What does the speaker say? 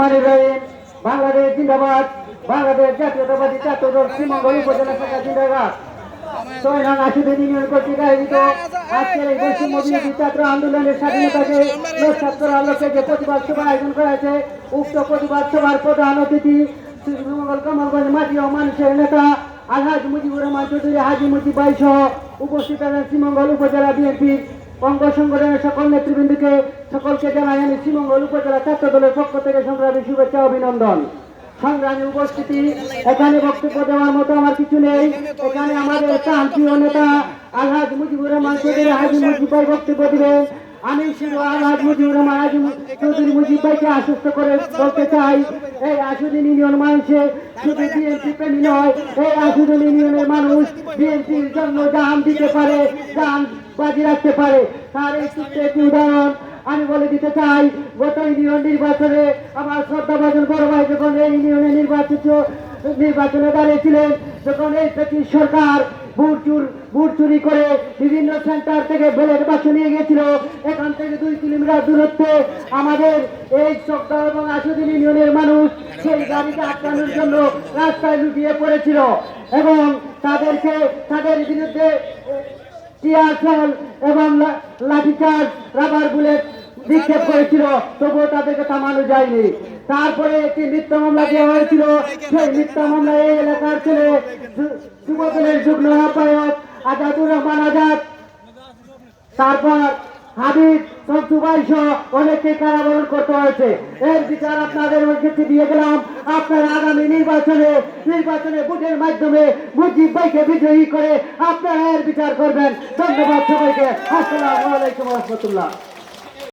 রহমান রহিম বাংলাদেশ জিন্দাবাদ। বাংলাদেশ জাতীয়তাবাদী ছাত্র দল শ্রীমঙ্গল উপজেলা শাখা জিন্দাবাদ। শ্রীমঙ্গল শ্রীমঙ্গল উপজেলা বিএনপির অঙ্গ সংগঠনের সকল নেতৃবৃন্দকে সকলকে জানাই আমি শ্রীমঙ্গল উপজেলা ছাত্র দলের পক্ষ থেকে শুভেচ্ছা অভিনন্দন। সংগ্রামী উপস্থিতি, এখানে বক্তব্য দেওয়ার মতো আমার কিছু নেই। এখানে আমাদের প্রান্তীয় নেতা, আলহাজ মুজিবুর রহমান চৌধুরী হাজি মুজিব বক্তব্য দিবেন আমি শুধু আলহাজ মুজিবুর রহমান হাজি চৌধুরী মুজিব ভাইকে আশ্বস্ত করে বলতে চাই, এই আসুদিন ইউনিয়ন মানুষে শুধু বিএনপি প্রেমী নয়, এই আসুদিন ইউনিয়নের মানুষ বিএনপির জন্য জান দিতে পারে জান বাজি রাখতে পারে। তার এই ছোট্ট একটি উদাহরণ? আমি বলে দিতে চাই, গত ইউনিয়ন নির্বাচনে আমার শ্রদ্ধাভাজন বড় ভাই যখন এই ইউনিয়নে নির্বাচিত, নির্বাচনে দাঁড়িয়েছিলেন যখন এই ব্রিটিশ সরকার ভোট চুর, ভোট চুরি করে বিভিন্ন সেন্টার থেকে ব্যালট বাক্স নিয়ে গেছিল এখান থেকে দুই কিলোমিটার দূরত্বে আমাদের এই চকদা এবং আশুদিন ইউনিয়নের মানুষ সেই গাড়িকে আটকানোর জন্য রাস্তায় লুটিয়ে পড়েছিল এবং তাদেরকে, তাদের বিরুদ্ধে টিয়ার সেল এবং লাঠিচার্জ রাবার বুলেট নিক্ষেপ করেছিল, তবুও তাদেরকে থামানো যায়নি। তারপরে একটি মিথ্যা মামলা দেওয়া হয়েছিল, সেই মিথ্যা মামলা এই এলাকার ছেলে যুবদলের যুগ্ম আহ্বায়ক আজাদুর রহমান আজাদ। তারপর হাবিব সবসুবাই সহ অনেককে কারাবরণ করতে হয়েছে। এর বিচার আপনাদের কাছে দিয়ে গেলাম আপনার আগামী নির্বাচনে নির্বাচনে ভোটের মাধ্যমে মুজিব ভাইকে বিজয়ী করে আপনারা এর বিচার করবেন। ধন্যবাদ সবাইকে। আসসালামু আলাইকুম রহমতুল্লাহ।